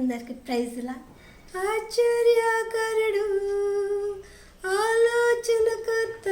అందరికి ప్రైజ్లా ఆశ్చర్యకరుడు ఆలోచనకర్త.